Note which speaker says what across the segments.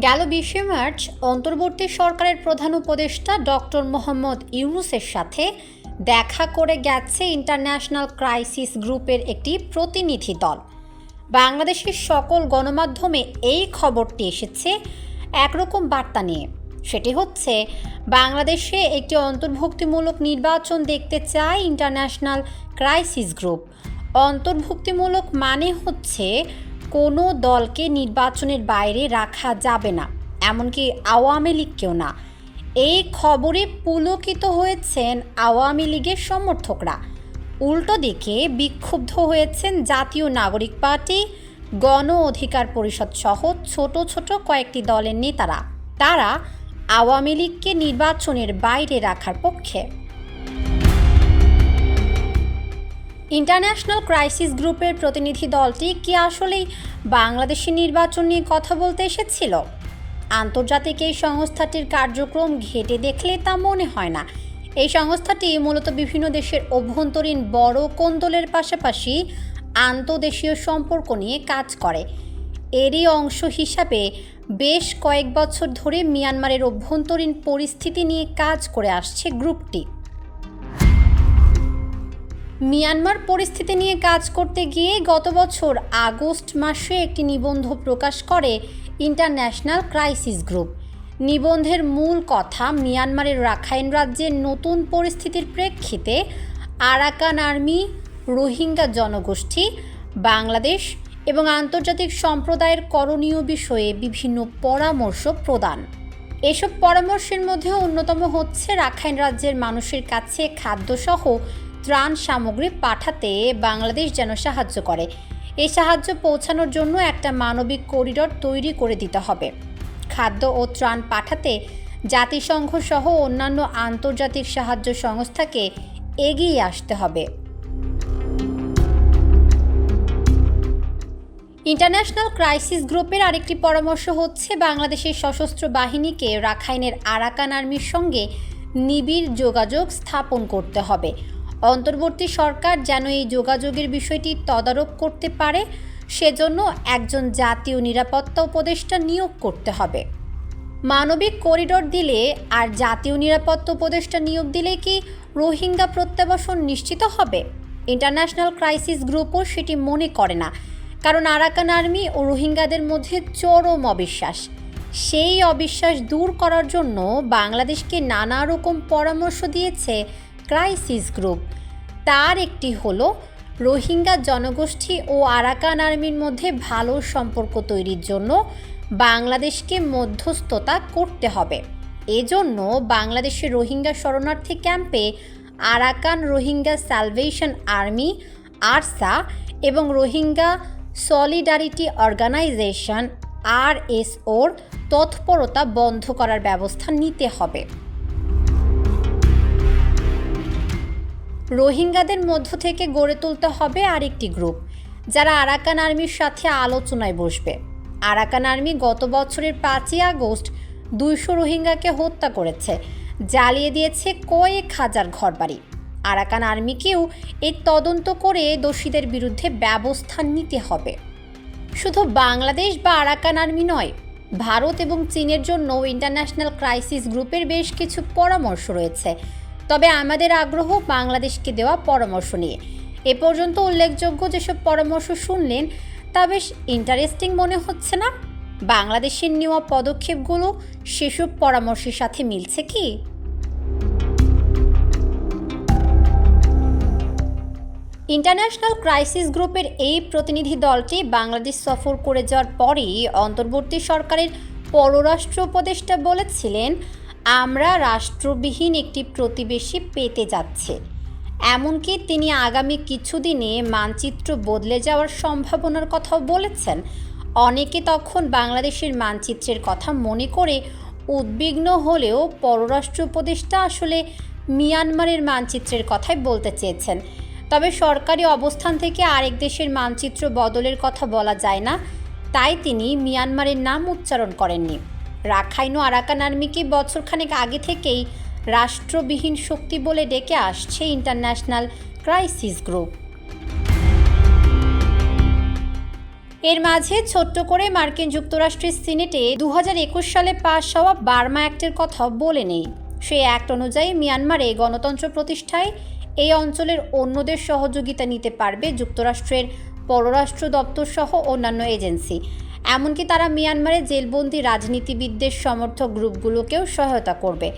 Speaker 1: গেল বিশে মার্চ, অন্তর্বর্তী সরকারের প্রধান উপদেষ্টা ডক্টর মোহাম্মদ ইউনুসের সাথে দেখা করে গেছে ইন্টারন্যাশনাল ক্রাইসিস গ্রুপের একটি প্রতিনিধি দল। বাংলাদেশের সকল গণমাধ্যমে এই খবরটি এসেছে একরকম বার্তা নিয়ে। সেটি হচ্ছে, বাংলাদেশে একটি অন্তর্ভুক্তিমূলক নির্বাচন দেখতে চায় ইন্টারন্যাশনাল ক্রাইসিস গ্রুপ। অন্তর্ভুক্তিমূলক মানে হচ্ছে কোনো দলকে নির্বাচনের বাইরে রাখা যাবে না, এমনকি আওয়ামী লীগকেও না। এই খবরে পুলকিত হয়েছেন আওয়ামী লীগের সমর্থকরা। উল্টো দিকে বিক্ষুব্ধ হয়েছেন জাতীয় নাগরিক পার্টি, গণ অধিকার পরিষদ সহ ছোট ছোট কয়েকটি দলের নেতারা। তারা আওয়ামী লীগকে নির্বাচনের বাইরে রাখার পক্ষে। ইন্টারন্যাশনাল ক্রাইসিস গ্রুপের প্রতিনিধি দলটি কি আসলেই বাংলাদেশি নির্বাচন নিয়ে কথা বলতে এসেছিল? আন্তর্জাতিক এই সংস্থাটির কার্যক্রম ঘেটে দেখলে তা মনে হয় না। এই সংস্থাটি মূলত বিভিন্ন দেশের অভ্যন্তরীণ বড় কোন্দলের পাশাপাশি আন্তদেশীয় সম্পর্ক নিয়ে কাজ করে। এরই অংশ হিসাবে বেশ কয়েক বছর ধরে মিয়ানমারের অভ্যন্তরীণ পরিস্থিতি নিয়ে কাজ করে আসছে গ্রুপটি। মিয়ানমার পরিস্থিতি নিয়ে কাজ করতে গিয়ে গত বছর আগস্ট মাসে একটি নিবন্ধ প্রকাশ করে ইন্টারন্যাশনাল ক্রাইসিস গ্রুপ। নিবন্ধের মূল কথা মিয়ানমারের রাখাইন রাজ্যের নতুন পরিস্থিতির প্রেক্ষিতে আরাকান আর্মি, রোহিঙ্গা জনগোষ্ঠী, বাংলাদেশ এবং আন্তর্জাতিক সম্প্রদায়ের করণীয় বিষয়ে বিভিন্ন পরামর্শ প্রদান। এসব পরামর্শের মধ্যে অন্যতম হচ্ছে রাখাইন রাজ্যের মানুষের কাছে খাদ্যসহ ত্রাণ সামগ্রী পাঠাতে বাংলাদেশ যেন সাহায্য করে। এই সাহায্য পৌঁছানোর জন্য একটা মানবিক করিডর তৈরি করে দিতে হবে। খাদ্য ও ত্রাণ পাঠাতে জাতিসংঘ সহ অন্যান্য আন্তর্জাতিক সাহায্য সংস্থাকে এগিয়ে আসতে হবে। ইন্টারন্যাশনাল ক্রাইসিস গ্রুপের আরেকটি পরামর্শ হচ্ছে, বাংলাদেশের সশস্ত্র বাহিনীকে রাখাইনের আরাকান আর্মির সঙ্গে নিবিড় যোগাযোগ স্থাপন করতে হবে। অন্তর্বর্তী সরকার যেন এই যোগাযোগের বিষয়টি তদারক করতে পারে, সেজন্য একজন জাতীয় নিরাপত্তা উপদেষ্টা নিয়োগ করতে হবে। মানবিক করিডোর দিলে আর জাতীয় নিরাপত্তা উপদেষ্টা নিয়োগ দিলে কি রোহিঙ্গা প্রত্যাবাসন নিশ্চিত হবে? ইন্টারন্যাশনাল ক্রাইসিস গ্রুপও সেটি মনে করে না, কারণ আরাকান আর্মি ও রোহিঙ্গাদের মধ্যে চরম অবিশ্বাস। সেই অবিশ্বাস দূর করার জন্য বাংলাদেশকে নানা রকম পরামর্শ দিয়েছে ক্রাইসিস গ্রুপ। তার একটি হলো, রোহিঙ্গা জনগোষ্ঠী ও আরাকান আর্মির মধ্যে ভালো সম্পর্ক তৈরির জন্য বাংলাদেশকে মধ্যস্থতা করতে হবে। এজন্য বাংলাদেশের রোহিঙ্গা শরণার্থী ক্যাম্পে Arakan Rohingya salvation army, ARSA এবং রোহিঙ্গা সলিডারিটি অর্গানাইজেশন, আরএসওর তৎপরতা বন্ধ করার ব্যবস্থা নিতে হবে। রোহিঙ্গাদের মধ্য থেকে গড়ে তুলতে হবে আরেকটি গ্রুপ, যারা আরাকান আর্মির সাথে আলোচনায় বসবে। আরাকান আর্মি গত বছরের পাঁচই আগস্ট দুইশো রোহিঙ্গাকে হত্যা করেছে, জ্বালিয়ে দিয়েছে কয়েক হাজার ঘরবাড়ি। আরাকান আর্মিকেও এই তদন্ত করে দোষীদের বিরুদ্ধে ব্যবস্থা নিতে হবে। শুধু বাংলাদেশ বা আরাকান আর্মি নয়, ভারত এবং চীনের জন্য ইন্টারন্যাশনাল ক্রাইসিস গ্রুপের বেশ কিছু পরামর্শ রয়েছে তবে আমাদের আগ্রহ বাংলাদেশকে দেওয়া পরামর্শ নিয়ে। এ পর্যন্ত উল্লেখযোগ্য যেসব পরামর্শ শুনলেন, তা বেশ ইন্টারেস্টিং মনে হচ্ছে না? বাংলাদেশের নেওয়া পদক্ষেপগুলো সেসব পরামর্শের সাথে মিলছে কি? ইন্টারন্যাশনাল ক্রাইসিস গ্রুপের এই প্রতিনিধি দলটি বাংলাদেশ সফর করে যাওয়ার পরেই অন্তর্বর্তী সরকারের পররাষ্ট্র উপদেষ্টা বলেছিলেন আমরা রাষ্ট্রবিহীন একটি প্রতিবেশী পেতে যাচ্ছে। এমনকি তিনি আগামী কিছুদিনে মানচিত্র বদলে যাওয়ার সম্ভাবনার কথাও বলেছেন। অনেকে তখন বাংলাদেশের মানচিত্রের কথা মনে করে উদ্বিগ্ন হলেও পররাষ্ট্র উপদেষ্টা আসলে মিয়ানমারের মানচিত্রের কথাই বলতে চেয়েছেন। তবে সরকারি অবস্থান থেকে আরেক দেশের মানচিত্র বদলের কথা বলা যায় না, তাই তিনি মিয়ানমারের নাম উচ্চারণ করেননি। রাখাইন আরাকান আর্মিকে বছরখানেক আগে থেকেই রাষ্ট্রবিহীন শক্তি বলে ডেকে আসছে ইন্টারন্যাশনাল ক্রাইসিস গ্রুপ। এর মাঝে ছোট্ট করে মার্কিন যুক্তরাষ্ট্রের সিনেটে দু হাজার একুশ সালে পাশ হওয়া বার্মা অ্যাক্টের কথা বলে নেই। সেই অ্যাক্ট অনুযায়ী মিয়ানমারে গণতন্ত্র প্রতিষ্ঠায় এই অঞ্চলের অন্যদের সহযোগিতা নিতে পারবে যুক্তরাষ্ট্রের পররাষ্ট্র দপ্তর সহ অন্যান্য এজেন্সি। এমনকি তারা মিয়ানমারে জেলবন্দি রাজনীতিবিদদের সমর্থক গ্রুপগুলোকেও সহায়তা করবে।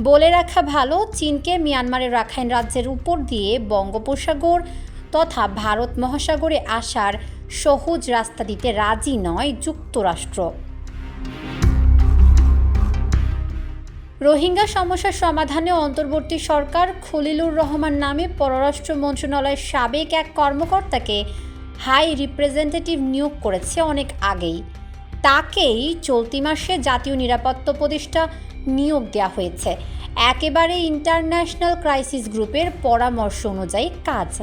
Speaker 1: বলে রাখা ভালো, চীনকে মিয়ানমারের রাখাইন রাজ্যের উপর দিয়ে বঙ্গোপসাগর তথা ভারত মহাসাগরে আসার সহজ রাস্তা দিতে রাজি নয় যুক্তরাষ্ট্র। রোহিঙ্গা সমস্যার সমাধানে অন্তর্বর্তী সরকার খলিলুর রহমান নামে পররাষ্ট্র মন্ত্রণালয়ের সাবেক এক কর্মকর্তাকে হাই রিপ্রেজেন্টেটিভ নিয়োগ করেছে অনেক আগেই। তাকেই চলতি মাসে জাতীয় নিরাপত্তা উপদেষ্টা নিয়োগ দেওয়া হয়েছে। একেবারে ইন্টারন্যাশনাল ক্রাইসিস গ্রুপের পরামর্শ অনুযায়ী কাজ।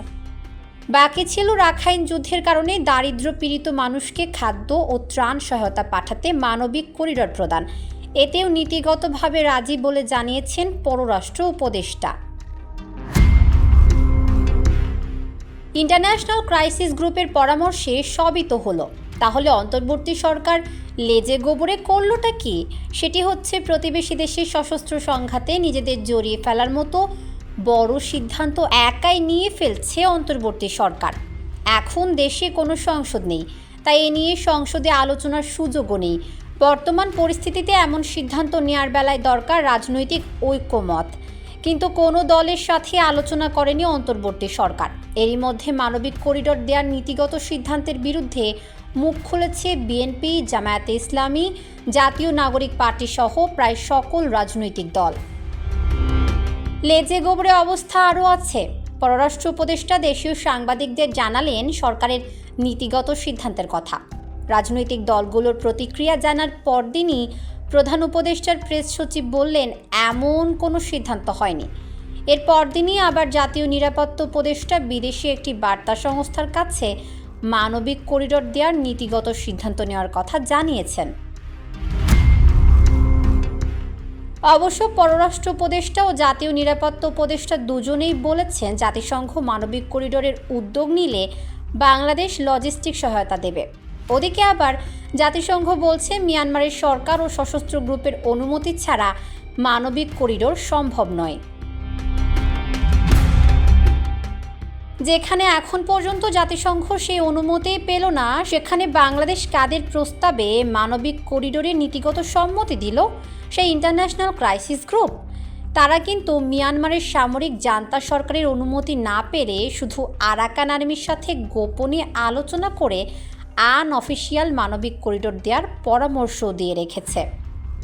Speaker 1: বাকি ছিল রাখাইন যুদ্ধের কারণে দারিদ্র পীড়িত মানুষকে খাদ্য ও ত্রাণ সহায়তা পাঠাতে মানবিক করিডর প্রদান। এতেও নীতিগতভাবে রাজি বলে জানিয়েছেন পররাষ্ট্র উপদেষ্টা। ইন্টারন্যাশনাল ক্রাইসিস গ্রুপের পরামর্শে সবই তো হলো। তাহলে অন্তর্বর্তী সরকার লেজে গোবরে করলোটা কি? সেটি হচ্ছে প্রতিবেশী দেশের সশস্ত্র সংঘাতে নিজেদের জড়িয়ে ফেলার মতো বড় সিদ্ধান্ত একাই নিয়ে ফেলছে অন্তর্বর্তী সরকার। এখন দেশে কোনো সংসদ নেই, তাই এ নিয়ে সংসদে আলোচনার সুযোগও নেই। বর্তমান পরিস্থিতিতে এমন সিদ্ধান্ত নেওয়ার বেলায় দরকার রাজনৈতিক ঐক্যমত। কিন্তু কোনো দলের সাথে আলোচনা করেনি অন্তর্বর্তী সরকার। এরই মধ্যে মানবিক করিডর দেওয়ার নীতিগত সিদ্ধান্তের বিরুদ্ধে মুখ খুলেছে বিএনপি, জামায়াতে ইসলামী, জাতীয় নাগরিক পার্টি সহ প্রায় সকল রাজনৈতিক দল। লেজে গোবরে অবস্থা আরও আছে। পররাষ্ট্র উপদেষ্টা দেশীয় সাংবাদিকদের জানালেন সরকারের নীতিগত সিদ্ধান্তের কথা। রাজনৈতিক দলগুলোর প্রতিক্রিয়া জানার পরদিনই প্রধান উপদেষ্টার প্রেস সচিব বললেন, এমন কোনো সিদ্ধান্ত হয়নি। এর পরদিনই আবার জাতীয় নিরাপত্তা উপদেষ্টা বিদেশি একটি বার্তা সংস্থার কাছে মানবিক করিডোর দেওয়ার নীতিগত সিদ্ধান্ত নেওয়ার কথা জানিয়েছেন। অবশ্য পররাষ্ট্র উপদেষ্টা ও জাতীয় নিরাপত্তা উপদেষ্টা দুজনেই বলেছেন, জাতিসংঘ মানবিক করিডোরের উদ্যোগ নিলে বাংলাদেশ লজিস্টিক সহায়তা দেবে। ওদিকে আবার জাতিসংঘ বলছে, মিয়ানমারের সরকার ও সশস্ত্র গ্রুপের অনুমতি ছাড়া মানবিক করিডোর সম্ভব নয়। যেখানে এখন পর্যন্ত জাতিসংঘ সেই অনুমতি পেল না, সেখানে বাংলাদেশ কাদের প্রস্তাবে মানবিক করিডোরের নীতিগত সম্মতি দিল সেই ইন্টারন্যাশনাল ক্রাইসিস গ্রুপ? তারা কিন্তু মিয়ানমারের সামরিক জান্তা সরকারের অনুমতি না পেরে শুধু আরাকান আর্মির সাথে গোপনে আলোচনা করে আনঅফিসিয়াল মানবিক করিডোর দেওয়ার পরামর্শ দিয়ে রেখেছে।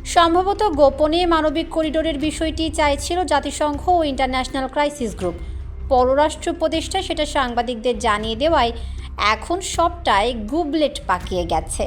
Speaker 1: সম্ভবত গোপনে মানবিক করিডোরের বিষয়টি চাইছিল জাতিসংঘ ও ইন্টারন্যাশনাল ক্রাইসিস গ্রুপ। পররাষ্ট্র উপদেষ্টা সেটা সাংবাদিকদের জানিয়ে দেওয়ায় এখন সবটাই গুবলেট পাকিয়ে গেছে।